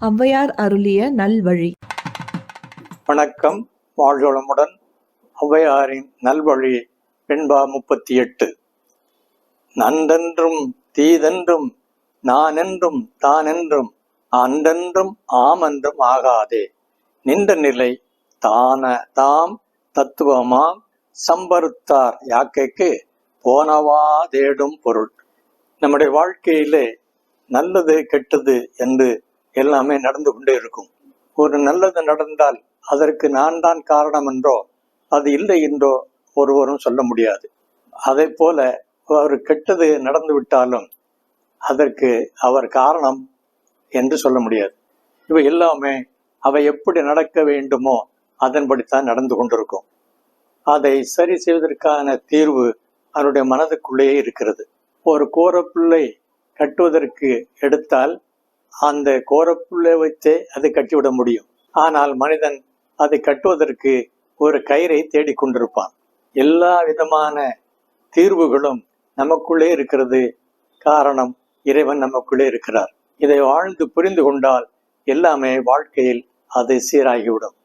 ஔவையார் அருளிய நல்வழி. வணக்கம். வாழ்வளமுடன் ஔவையாரின் நல்வழி வெண்பா முப்பத்தி எட்டு நன்றென்றும் தீதென்றும் நானென்றும் தானென்றும் அன்றென்றும் ஆமென்றும் ஆகாதே. நின்ற நிலை தான தாம் தத்துவமாம் சம்பருத்தார் யாக்கைக்கு போனவா தேடும் பொருள். நம்முடைய வாழ்க்கையிலே நல்லது கெட்டது என்று எல்லாமே நடந்து கொண்டே இருக்கும். ஒரு நல்லது நடந்தால் அதற்கு நான் தான் காரணம் என்றோ அது இல்லை என்றோ ஒருவரும் சொல்ல முடியாது. அதே போல ஒரு கெட்டது நடந்து விட்டாலும் அதற்கு அவர் காரணம் என்று சொல்ல முடியாது. இவை எல்லாமே அவை எப்படி நடக்க வேண்டுமோ அதன்படித்தான் நடந்து கொண்டிருக்கும். அதை சரி செய்வதற்கான தீர்வு அவருடைய மனதுக்குள்ளேயே இருக்கிறது. ஒரு கோரப்பிள்ளை கட்டுவதற்கு எடுத்தால் அந்த கோரப்புள்ள வைத்தே அதை கட்டிவிட முடியும். ஆனால் மனிதன் அதை கட்டுவதற்கு ஒரு கயிறை தேடிக்கொண்டிருப்பான் எல்லா விதமான தீர்வுகளும் நமக்குள்ளே இருக்கிறது. காரணம் இறைவன் நமக்குள்ளே இருக்கிறார். இதை வாழ்ந்து புரிந்து கொண்டால் எல்லாமே வாழ்க்கையில் அது சீராகிவிடும்.